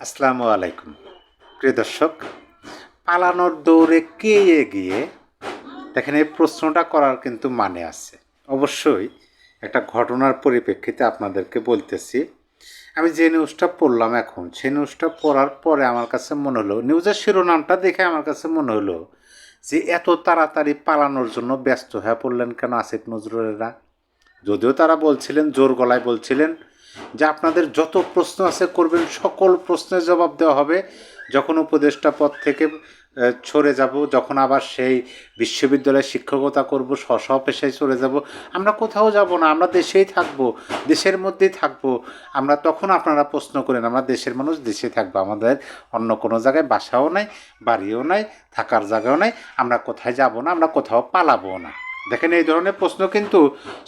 আসসালামু আলাইকুম। প্রিয় দর্শক, পালানোর দৌড়ে কে এগিয়ে? দেখেন, এই প্রশ্নটা করার কিন্তু মানে আছে। অবশ্যই একটা ঘটনার পরিপ্রেক্ষিতে আপনাদেরকে বলতেছি। আমি যে নিউজটা পড়লাম এখন সেই নিউজটা পড়ার পরে আমার কাছে মনে হলো নিউজের শিরোনামটা দেখে আমার কাছে মনে হলো যে, এত তাড়াতাড়ি পালানোর জন্য ব্যস্ত হয়ে পড়লেন কেন আসিফ নজরুলেরা? যদিও তারা বলছিলেন, জোর গলায় বলছিলেন যে আপনাদের যত প্রশ্ন আছে করবেন, সকল প্রশ্নের জবাব দেওয়া হবে যখন উপদেষ্টা পদ থেকে সরে যাব, যখন আবার সেই বিশ্ববিদ্যালয়ে শিক্ষকতা করব স্ব পেশায় চলে যাব। আমরা কোথাও যাব না, আমরা দেশেই থাকব, দেশের মধ্যেই থাকব। আমরা তখন আপনারা প্রশ্ন করেন, আমরা দেশের মানুষ দেশে থাকব, আমাদের অন্য কোনো জায়গায় বাসাও নাই, বাড়িও নাই, থাকার জায়গাও নাই, আমরা কোথায় যাব না, আমরা কোথাও পালাবো না। দেখেন, এই ধরনের প্রশ্ন কিন্তু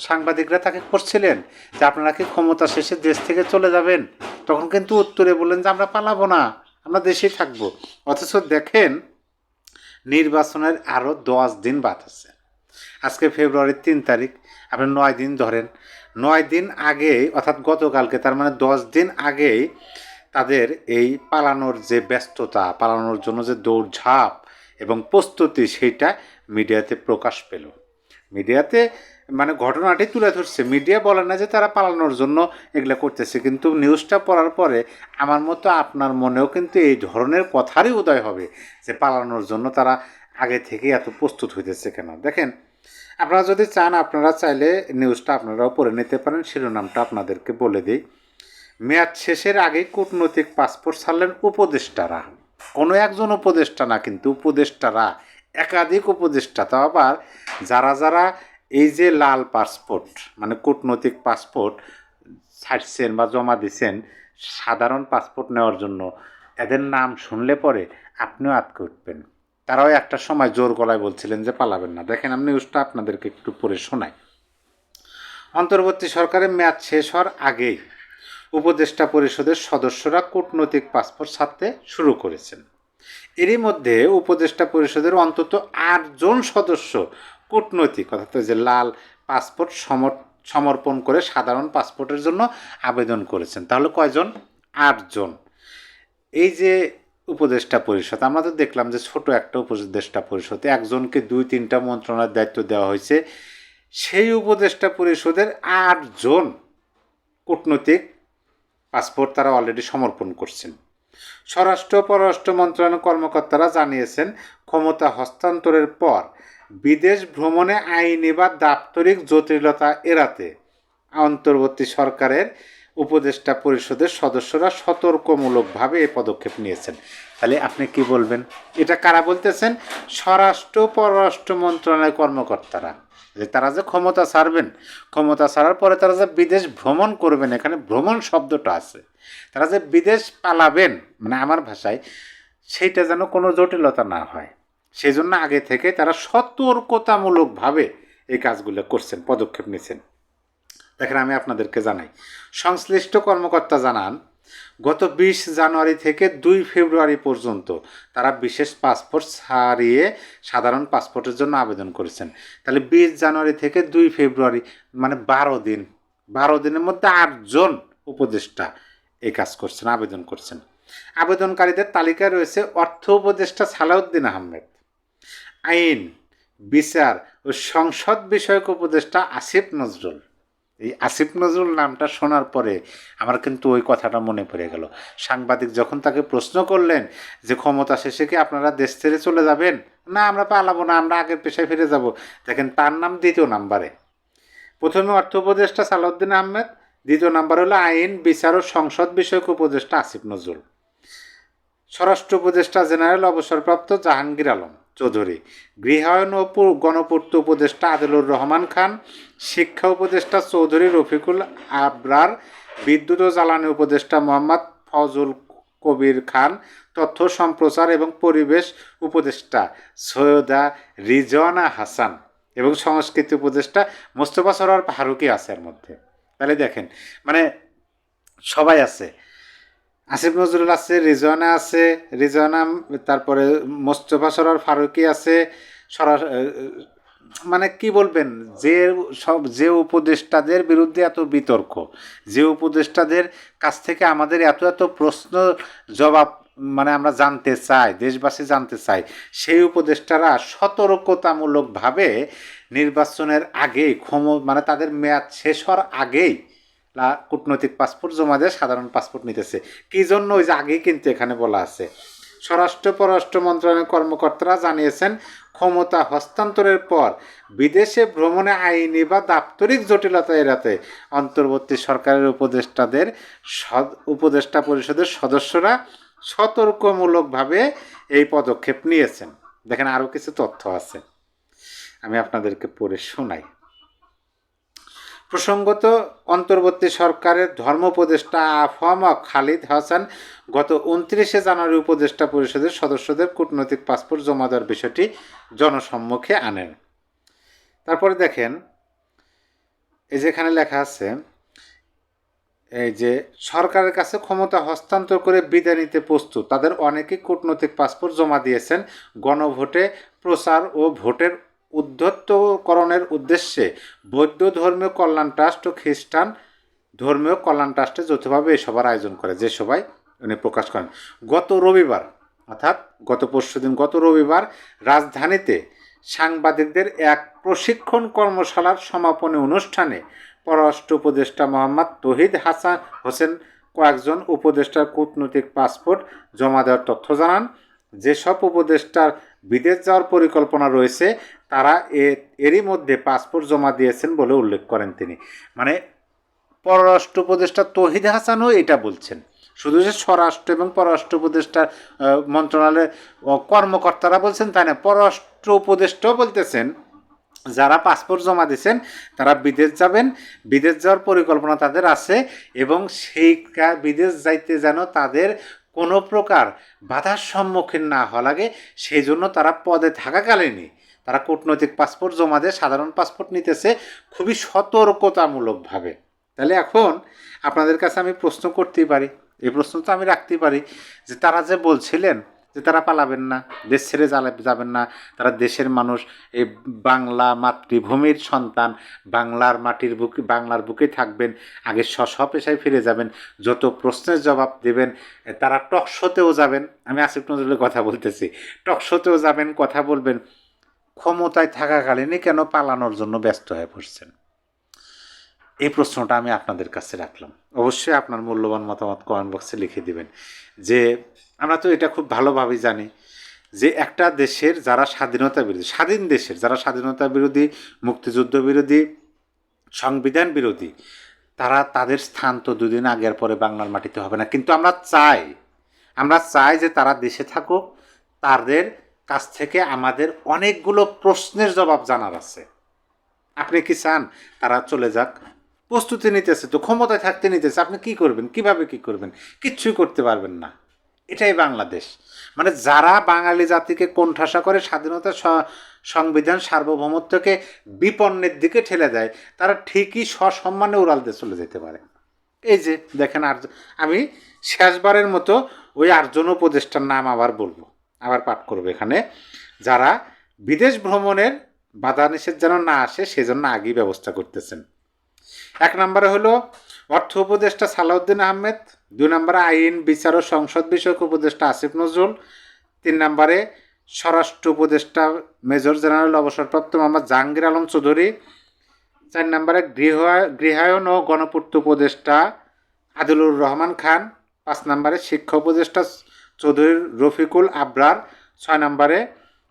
সাংবাদিকরা তাকে করছিলেন যে আপনারা কি ক্ষমতা শেষে দেশ থেকে চলে যাবেন? তখন কিন্তু উত্তরে বললেন যে আমরা পালাবো না, আমরা দেশেই থাকব। অথচ দেখেন, নির্বাচনের আরও দশ দিন বাদ আছে। আজকে ফেব্রুয়ারির তিন তারিখ, আপনি নয় দিন ধরেন। নয় দিন আগেই অর্থাৎ গতকালকে, তার মানে দশ দিন আগেই তাদের এই পালানোর যে ব্যস্ততা, পালানোর জন্য যে দৌড়ঝাঁপ এবং প্রস্তুতি, সেইটা মিডিয়াতে প্রকাশ পেল। মিডিয়াতে মানে ঘটনাটি তুলে ধরছে। মিডিয়া বলে না যে তারা পালানোর জন্য এগুলো করতেছে, কিন্তু নিউজটা পড়ার পরে আমার মতো আপনার মনেও কিন্তু এই ধরনের কথারই উদয় হবে যে পালানোর জন্য তারা আগে থেকে এত প্রস্তুত হইতেছে কেন? দেখেন, আপনারা যদি চান, আপনারা চাইলে নিউজটা আপনারাও পড়ে নিতে পারেন। শিরোনামটা আপনাদেরকে বলে দিই। মেয়াদ শেষের আগেই কূটনৈতিক পাসপোর্ট ছাড়লেন উপদেষ্টারা। কোনো একজন উপদেষ্টা না, কিন্তু উপদেষ্টারা একাধিক উপদেষ্টা তো আবার যারা যারা এই যে লাল পাসপোর্ট মানে কূটনৈতিক পাসপোর্ট ছাড়ছেন বা জমা দিছেন, সাধারণ পাসপোর্ট নেওয়ার জন্য এদের নাম শুনলে পরে আপনিও আটকে উঠবেন। তারাও একটা সময় জোর গলায় বলছিলেন যে পালাবেন না। দেখেন আমি নিউজটা আপনাদেরকে একটু পরে শোনাই। অন্তর্বর্তী সরকারের মেয়াদ শেষ হওয়ার আগেই উপদেষ্টা পরিষদের সদস্যরা কূটনৈতিক পাসপোর্ট ছাড়তে শুরু করেছেন। এরই মধ্যে উপদেষ্টা পরিষদের অন্তত আটজন সদস্য কূটনৈতিক, অর্থাৎ যে লাল পাসপোর্ট সমর- সমর্পণ করে সাধারণ পাসপোর্টের জন্য আবেদন করেছেন। তাহলে কয়জন? আটজন। এই যে উপদেষ্টা পরিষদ, আমরা তো দেখলাম যে ছোট একটা উপদেষ্টা পরিষদে একজনকে দুই তিনটা মন্ত্রণালয়ের দায়িত্ব দেওয়া হয়েছে। সেই উপদেষ্টা পরিষদের আটজন কূটনৈতিক পাসপোর্ট তারা অলরেডি সমর্পণ করছেন। স্বরাষ্ট্র পররাষ্ট্র মন্ত্রণালয়ের কর্মকর্তারা জানিয়েছেন, ক্ষমতা হস্তান্তরের পর বিদেশ ভ্রমণে আইনি বা দাপ্তরিক জটিলতা এড়াতে অন্তর্বর্তী সরকারের উপদেষ্টা পরিষদের সদস্যরা সতর্কমূলকভাবে এই পদক্ষেপ নিয়েছেন। তাহলে আপনি কি বলবেন? এটা কারা বলতেছেন? স্বরাষ্ট্র পররাষ্ট্র মন্ত্রণালয়ের কর্মকর্তারা। যে তারা যে ক্ষমতা ছাড়বেন, ক্ষমতা ছাড়ার পরে তারা যে বিদেশ ভ্রমণ করবেন, এখানে ভ্রমণ শব্দটা আছে। তারা যে বিদেশ পালাবেন মানে আমার ভাষায়, সেইটা যেন কোনো জটিলতা না হয়। সেই জন্য আগে থেকে তারা সতর্কতামূলকভাবে এই কাজগুলো করছেন, পদক্ষেপ নিয়েছেন দেখেন, আমি আপনাদেরকে জানাই। সংশ্লিষ্ট কর্মকর্তা জানান গত বিশ জানুয়ারি থেকে দুই ফেব্রুয়ারি পর্যন্ত তারা বিশেষ পাসপোর্ট ছাড়িয়ে সাধারণ পাসপোর্টের জন্য আবেদন করেছেন। তাহলে বিশ জানুয়ারি থেকে দুই ফেব্রুয়ারি মানে বারো দিন, বারো দিনের মধ্যে আটজন উপদেষ্টা এই কাজ করছেন, আবেদন করছেন। আবেদনকারীদের তালিকায় রয়েছে অর্থ উপদেষ্টা সালাউদ্দিন আহমেদ, আইন, বিচার ও সংসদ বিষয়ক উপদেষ্টা আসিফ নজরুল এই আসিফ নজরুল নামটা শোনার পরে আমার কিন্তু ওই কথাটা মনে পড়ে গেল। সাংবাদিক যখন তাকে প্রশ্ন করলেন যে ক্ষমতা শেষে কি আপনারা দেশ ছেড়ে চলে যাবেন? না, আমরা পালাবো না, আমরা আগের পেশায় ফিরে যাব। দেখেন, তার নাম দ্বিতীয় নাম্বারে। প্রথমে অর্থ উপদেষ্টা সালাউদ্দিন আহমেদ, দ্বিতীয় নাম্বার হলো আইন, বিচার ও সংসদ বিষয়ক উপদেষ্টা আসিফ নজরুল। স্বরাষ্ট্র উপদেষ্টা জেনারেল অবসরপ্রাপ্ত জাহাঙ্গীর আলম। চৌধুরী। গৃহায়ন ও গণপূর্ত উপদেষ্টা আদিলুর রহমান খান, শিক্ষা উপদেষ্টা চৌধুরী রফিকুল আবরার, বিদ্যুৎ ও জ্বালানি উপদেষ্টা মোহাম্মদ ফজল কবির খান, তথ্য সম্প্রচার এবং পরিবেশ উপদেষ্টা সৈয়দা রিজওয়ানা হাসান এবং সংস্কৃতি উপদেষ্টা মোস্তফা সরার ফারুকি আছে এর মধ্যে। তাহলে দেখেন মানে সবাই আছে। আসিফ নজরুল আছে, রিজওয়ানা আছে, রিজওয়ানা, তারপরে মোস্তফা সরার ফারুকি আছে, সরা মানে কি বলবেন, যে সব যে উপদেষ্টাদের বিরুদ্ধে এত বিতর্ক, যে উপদেষ্টাদের কাছ থেকে আমাদের এত এত প্রশ্ন জবাব মানে আমরা জানতে চাই, দেশবাসী জানতে চাই, সেই উপদেষ্টারা সতর্কতামূলকভাবে নির্বাচনের আগেই ক্ষম মানে তাদের মেয়াদ শেষ হওয়ার আগেই কূটনৈতিক পাসপোর্ট জমা দিয়ে সাধারণ পাসপোর্ট নিতেছে। কি জন্য ওই যে আগেই কিন্তু এখানে বলা আছে? স্বরাষ্ট্র, পররাষ্ট্র মন্ত্রণালয়ের কর্মকর্তারা জানিয়েছেন, ক্ষমতা হস্তান্তরের পর বিদেশে ভ্রমণে আইনি বা দাপ্তরিক জটিলতা এড়াতে অন্তর্বর্তী সরকারের উপদেষ্টাদের উপদেষ্টা পরিষদের সদস্যরা সতর্কমূলকভাবে এই পদক্ষেপ নিয়েছেন। দেখেন আরও কিছু তথ্য আছে। আমি আপনাদেরকে পড়ে শোনাই। প্রসঙ্গত, অন্তর্বর্তী সরকারের ধর্ম উপদেষ্টা খালিদ হাসান গত উনত্রিশে জানুয়ারি উপদেষ্টা পরিষদের সদস্যদের কূটনৈতিক পাসপোর্ট জমা দেওয়ার বিষয়টি জনসম্মুখে আনেন। তারপরে দেখেন, এই যেখানে লেখা আছে, এই যে সরকারের কাছে ক্ষমতা হস্তান্তর করে বিদায় নিতে প্রস্তুত, তাদের অনেকেই কূটনৈতিক পাসপোর্ট জমা দিয়েছেন, গণভোটে প্রচার ও ভোটের উদ্ধত্তকরণের উদ্দেশ্যে বৌদ্ধ ধর্মীয় কল্যাণ ট্রাস্ট ও খ্রিস্টান ধর্মীয় কল্যাণ ট্রাস্টে যৌথভাবে এই সভার আয়োজন করে, যে সবাই উনি প্রকাশ করেন। গত রবিবার, অর্থাৎ গত পরশুদিন গত রবিবার রাজধানীতে সাংবাদিকদের এক প্রশিক্ষণ কর্মশালার সমাপনী অনুষ্ঠানে পররাষ্ট্র উপদেষ্টা মোহাম্মদ তহিদ হাসান হোসেন কয়েকজন উপদেষ্টার কূটনৈতিক পাসপোর্ট জমা দেওয়ার তথ্য জানান। যেসব উপদেষ্টার বিদেশ যাওয়ার পরিকল্পনা রয়েছে তারা এরই মধ্যে পাসপোর্ট জমা দিয়েছেন বলে উল্লেখ করেন তিনি। মানে পররাষ্ট্র উপদেষ্টা তহিদ হাসানও এটা বলছেন। শুধু যে স্বরাষ্ট্র এবং পররাষ্ট্র উপদেষ্টার আহ, মন্ত্রণালয়ের কর্মকর্তারা বলছেন তাই না পররাষ্ট্র উপদেষ্টাও বলতেছেন যারা পাসপোর্ট জমা দিয়েছেন তারা বিদেশ যাবেন বিদেশ যাওয়ার পরিকল্পনা তাদের আছে এবং সেই বিদেশ যাইতে যেন তাদের কোনো প্রকার বাধার সম্মুখীন না হওয়া লাগে সেই জন্য তারা পদে থাকাকালীনই তারা কূটনৈতিক পাসপোর্ট জমা দিয়ে, সাধারণ পাসপোর্ট নিতেছে খুবই সতর্কতামূলকভাবে। তাহলে এখন আপনাদের কাছে আমি প্রশ্ন করতেই পারি, এই প্রশ্ন তো আমি রাখতেই পারি যে তারা যে বলছিলেন যে তারা পালাবেন না, দেশ ছেড়ে যাবেন না, তারা দেশের মানুষ, এই বাংলা মাতৃভূমির সন্তান, বাংলার মাটির বুকে, বাংলার বুকে থাকবেন, আগে স্ব পেশায় ফিরে যাবেন, যত প্রশ্নের জবাব দেবেন, তারা টকশোতেও যাবেন, আমি আসিফ নজরুলের কথা বলতেছি টকশোতেও যাবেন, কথা বলবেন ক্ষমতায় থাকাকালীনই কেন পালানোর জন্য ব্যস্ত হয়ে পড়ছেন? এই প্রশ্নটা আমি আপনাদের কাছে রাখলাম। অবশ্যই আপনার মূল্যবান মতামত কমেন্ট বক্সে লিখে দিবেন। যে আমরা তো এটা খুব ভালোভাবেই জানি যে একটা দেশের যারা স্বাধীনতা বিরোধী, স্বাধীন দেশের যারা স্বাধীনতা বিরোধী, মুক্তিযুদ্ধ বিরোধী, সংবিধান বিরোধী, তারা তাদের স্থান তো দুদিন আগের পরে বাংলার মাটিতে হবে না। কিন্তু আমরা চাই আমরা চাই যে তারা দেশে থাকুক, তাদের কাছ থেকে আমাদের অনেকগুলো প্রশ্নের জবাব জানার আছে। আপনি কি চান? তারা চলে যাক। প্রস্তুতি নিতেছে তো, ক্ষমতায় থাকতে নিতেছে। আপনি কি করবেন? কীভাবে কি করবেন? কিচ্ছুই করতে পারবেন না। এটাই বাংলাদেশ। মানে যারা বাঙালি জাতিকে কোণঠাসা করে স্বাধীনতা সংবিধান সার্বভৌমত্বকে বিপন্নের দিকে ঠেলে দেয়, তারা ঠিকই সসম্মানে উড়াল চলে যেতে পারে। এই যে দেখেন আর আমি শেষবারের মতো ওই আটজন উপদেষ্টার নাম আবার বলব। আবার পাঠ করব এখানে। যারা বিদেশ ভ্রমণের বাধা নিষেধ যেন না আসে, সেজন্য আগেই ব্যবস্থা করতেছেন। এক নম্বরে হলো, অর্থ উপদেষ্টা সালাউদ্দিন আহমেদ, দুই নম্বরে আইন, বিচার ও সংসদ বিষয়ক উপদেষ্টা আসিফ নজরুল, তিন নম্বরে স্বরাষ্ট্র উপদেষ্টা মেজর জেনারেল অবসরপ্রাপ্ত মোহাম্মদ জাহাঙ্গীর আলম চৌধুরী, চার নম্বরে গৃহ, গৃহায়ন ও গণপূর্ত উপদেষ্টা আদিলুর রহমান খান, পাঁচ নম্বরে শিক্ষা উপদেষ্টা চৌধুরী রফিকুল আবরার, ছয় নম্বরে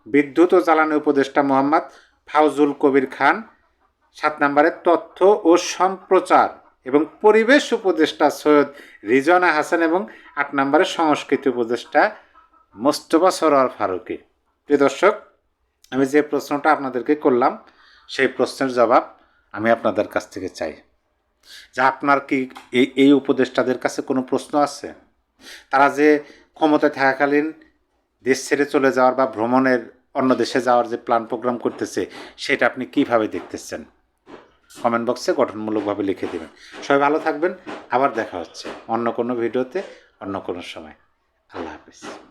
বিদ্যুৎ ও জ্বালানি উপদেষ্টা মোহাম্মদ ফাউজুল কবির খান, সাত নম্বরে তথ্য ও সম্প্রচার এবং পরিবেশ উপদেষ্টা সৈয়দ রিজওয়ানা হাসান এবং আট নম্বরে সংস্কৃতি উপদেষ্টা মোস্তফা সরোয়ার ফারুকি। প্রিয় দর্শক, আমি যে প্রশ্নটা আপনাদেরকে করলাম, সেই প্রশ্নের জবাব আমি আপনাদের কাছ থেকে চাই। যে আপনার কি এই উপদেষ্টাদের কাছে কোনো প্রশ্ন আছে? তারা যে ক্ষমতায় থাকাকালীন দেশ ছেড়ে চলে যাওয়ার বা ভ্রমণের অন্য দেশে যাওয়ার যে প্ল্যান প্রোগ্রাম করতেছে, সেটা আপনি কীভাবে দেখতেছেন? কমেন্ট বক্সে গঠনমূলকভাবে লিখে দেবেন। সবাই ভালো থাকবেন। আবার দেখা হচ্ছে অন্য কোনো ভিডিওতে, অন্য কোনো সময়। আল্লাহ হাফিজ।